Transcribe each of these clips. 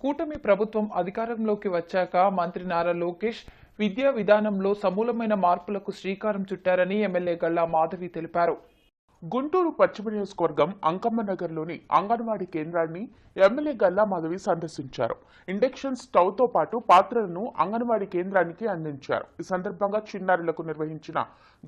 కూటమి ప్రభుత్వం అధికారంలోకి వచ్చాక మంత్రి నారా లోకేష్ విద్యా విధానంలో సమూలమైన మార్పులకు శ్రీకారం చుట్టారని ఎమ్మెల్యే గల్లా మాధవి తెలిపారు. గుంటూరు పశ్చిమ నియోజకవర్గం అంకమ్మ నగర్లోని అంగన్వాడీ కేంద్రాన్ని ఎమ్మెల్యే గల్లా మాధవి సందర్శించారు. ఇండక్షన్ స్టవ్తో పాటు పాత్రలను అంగన్వాడీ కేంద్రానికి అందించారు. ఈ సందర్భంగా చిన్నారులకు నిర్వహించిన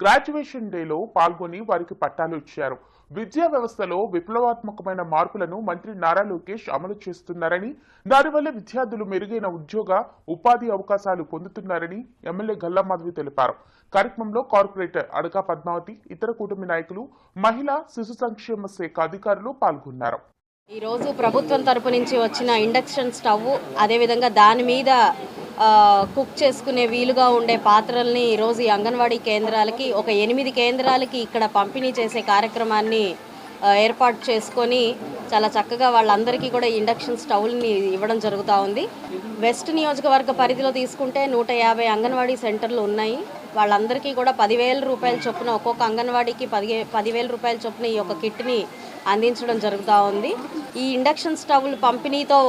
గ్రాడ్యుయేషన్ డేలో పాల్గొని వారికి పట్టాలు ఇచ్చారు. విద్యా వ్యవస్థలో విప్లవాత్మకమైన మార్పులను మంత్రి నారా లోకేష్ అమలు చేస్తున్నారని దానివల్ల విద్యార్థులు మెరుగైన ఉద్యోగ ఉపాధి అవకాశాలు పొందుతున్నారని ఎమ్మెల్యే గల్లా మాధవి తెలిపారు. కార్యక్రమంలో కార్పొరేటర్ అడగా పద్మావతి ఇతర కూటమి నాయకులు మహిళా శిశు సంక్షేమ శాఖ అధికారులు పాల్గొన్నారు. ఈరోజు ప్రభుత్వం తరపు నుంచి వచ్చిన ఇండక్షన్ స్టవ్ అదేవిధంగా దాని మీద ఆ, కుక్ చేసుకునే వీలుగా ఉండే పాత్రల్ని ఈరోజు ఈ అంగన్వాడీ కేంద్రాలకి ఒక ఎనిమిది కేంద్రాలకి ఇక్కడ పంపిణీ చేసే కార్యక్రమాన్ని ఏర్పాటు చేసుకొని చాలా చక్కగా వాళ్ళందరికీ కూడా ఇండక్షన్ స్టవ్ని ఇవ్వడం జరుగుతూ ఉంది. వెస్ట్ నియోజకవర్గ పరిధిలో తీసుకుంటే నూట యాభై అంగన్వాడీ సెంటర్లు ఉన్నాయి. వాళ్ళందరికీ కూడా పదివేల రూపాయల చొప్పున ఒక్కొక్క అంగన్వాడీకి పది పదివేల రూపాయల చొప్పున ఈ యొక్క కిట్ని అందించడం జరుగుతూ ఉంది. ఈ ఇండక్షన్ స్టవ్లు పంపిణీతో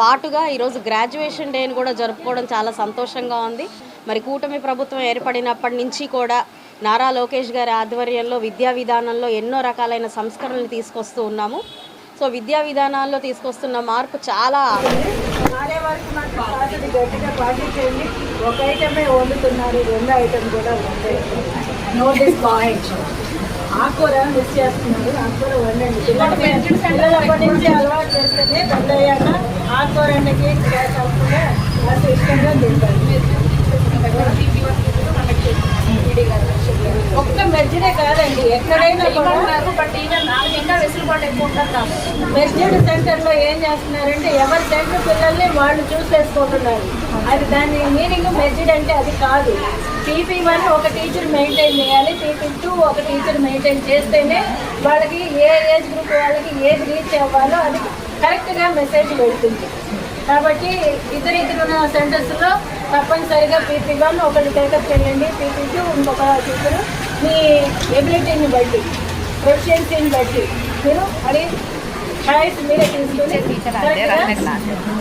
పాటుగా ఈరోజు గ్రాడ్యుయేషన్ డేని కూడా జరుపుకోవడం చాలా సంతోషంగా ఉంది. మరి కూటమి ప్రభుత్వం ఏర్పడినప్పటి నుంచి కూడా నారా లోకేష్ గారి ఆధ్వర్యంలో విద్యా విధానంలో ఎన్నో రకాలైన సంస్కరణలు తీసుకొస్తూ ఉన్నాము. సో విద్యా విధానాల్లో తీసుకొస్తున్న మార్పు చాలా మారే వరకు ఒక ఐటమే వండుతున్నారు రెండు ఐటమ్ కూడా వండేయండి నోటీస్ పాయింట్ ఆకుకూర మిస్ చేస్తున్నారు ఆకుకూర వండండి. పిల్లలు పిల్లలప్పటి నుంచి అలవాటు చేస్తేనే పెద్ద అయ్యాక ఆకుకూర వండకి కాకుండా కాస్త ఇష్టంగా తింటారు. కాదండి ఎక్కడైనా కూడా మెస్టేడ్ సెంటర్లో ఏం చేస్తున్నారంటే ఎవరి సెంటర్ పిల్లల్ని వాళ్ళు చూస్ అది దాని మీనింగ్ మెస్టేడ్ అంటే అది కాదు. పీపీ వన్ ఒక టీచర్ మెయింటైన్ చేయాలి పీపీ టూ ఒక టీచర్ మెయింటైన్ చేస్తేనే వాళ్ళకి ఏ ఏజ్ గ్రూప్ వాళ్ళకి ఏది రీచ్ అవ్వాలో అది కరెక్ట్గా మెసేజ్ వెళ్తుంది కాబట్టి ఇద్దరు ఇద్దరు సెంటర్స్లో తప్పనిసరిగా పీపీ వన్ ఒకటి టేకప్ చేయండి. పీపీ టూ ఇంకొక టీచరు మీ ఎబిలిటీని బట్టి ప్రొఫిషియన్సీని బట్టి మీరు అది చాయిస్ మీరే తీసుకుని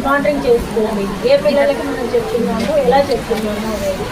మానిటరింగ్ చేసుకోండి. ఏ పిల్లలకి మనం చెప్తున్నాము ఎలా చెప్తున్నాము అనేది.